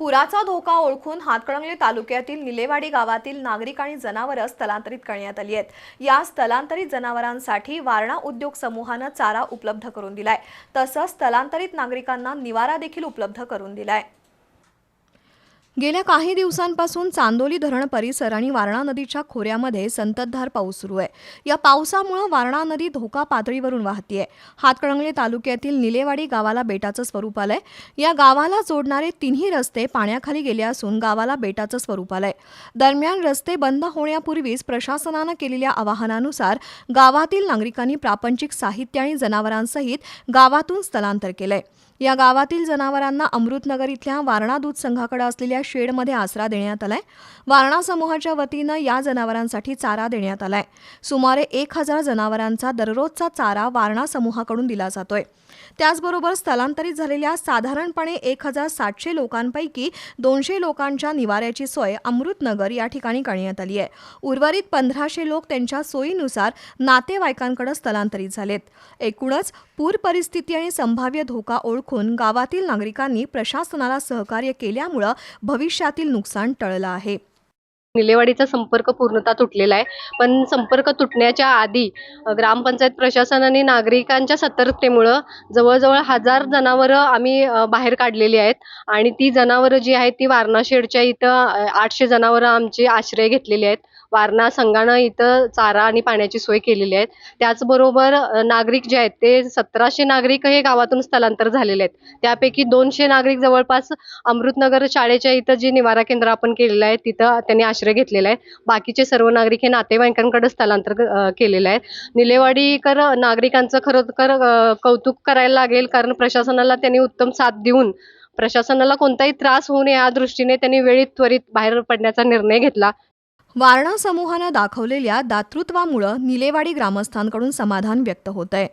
पुराचा धोका ओळखून हातकणंगले तालुक्यातील निलेवाडी गावातील नागरिक आणि जनावरं स्थलांतरित करण्यात आली आहेत. या स्थलांतरित जनावरांसाठी वारणा उद्योग समूहानं चारा उपलब्ध करून दिलाय. तसंच स्थलांतरित नागरिकांना निवारा देखील उपलब्ध करून दिलाय. गेल्या काही दिवसांपासून चांदोली धरण परिसर आणि वारणा नदीच्या खोऱ्यामध्ये संततधार पाऊस सुरू आहे. या पावसामुळे वारणा नदी धोका पातळीवरून वाहतीये हातकणंगले तालुक्यातील निलेवाडी गावाला बेटाचं स्वरूप आलंय. या गावाला जोडणारे तिन्ही रस्ते पाण्याखाली गेले असून गावाला बेटाचं स्वरूप आलंय. दरम्यान रस्ते बंद होण्यापूर्वीच प्रशासनानं केलेल्या आवाहनानुसार गावातील नागरिकांनी प्रापंचिक साहित्य आणि जनावरांसहित गावातून स्थलांतर केलंय. या गावातील जनावरांना अमृतनगर इथल्या वारणा दूध संघाकडे असलेल्या शेडमध्ये आसरा देण्यात आलाय. वारणा समूहाच्या वतीनं या जनावरांसाठी चारा देण्यात आलाय. सुमारे एक हजार जनावरांचा दररोजचा चारा वारणा समूहाकडून दिला जातोय. त्याचबरोबर स्थलांतरित झालेल्या साधारणपणे एक हजार सातशे लोकांपैकी दोनशे लोकांच्या निवाऱ्याची सोय अमृतनगर या ठिकाणी करण्यात आली आहे. उर्वरित पंधराशे लोक त्यांच्या सोयीनुसार नातेवाईकांकडे स्थलांतरित झालेत. एकूणच पूर परिस्थिती आणि संभाव्य धोका ओळखून गावातील नागरिकांनी प्रशासनाला सहकार्य केल्यामुळं भविष्यातील नुकसान टळलं आहे. निलेवाडीचा संपर्क पूर्णतः तुटलेला आहे. पण संपर्क तुटण्याच्या आधी ग्रामपंचायत ग्रामपंचायत प्रशासनाने नागरिकांच्या सतर्कतेमुळं जवळजवळ हजार जनावरं आम्ही बाहेर काढलेली आहेत. आणि ती जनावरं जी आहेत ती वारणा शेडच्या इथं आठशे जनावरं आमचे आश्रय घेतलेले आहेत. वारणा संघानं इथं चारा आणि पाण्याची सोय केलेली आहे त्याचबरोबर नागरिक जे आहेत ते सतराशे नागरिक हे गावातून स्थलांतर झालेले आहेत. त्यापैकी दोनशे नागरिक जवळपास अमृतनगर शाळेच्या इथं जे निवारा केंद्र आपण केलेलं आहे तिथं त्यांनी आश्रय घेतलेला आहे. बाकीचे सर्व नागरिक हे नातेवाईकांकडे स्थलांतर केलेलं आहे निलेवाडीकर नागरिकांचं खरोखर कौतुक करायला लागेल कारण प्रशासनाला त्यांनी उत्तम साथ देऊन प्रशासनाला कोणताही त्रास होऊ नये या दृष्टीने त्यांनी वेळीत त्वरित बाहेर पडण्याचा निर्णय घेतला. वारणा समूहानं दाखवलेल्या दातृत्वामुळं निलेवाडी ग्रामस्थांकडून समाधान व्यक्त होत आहे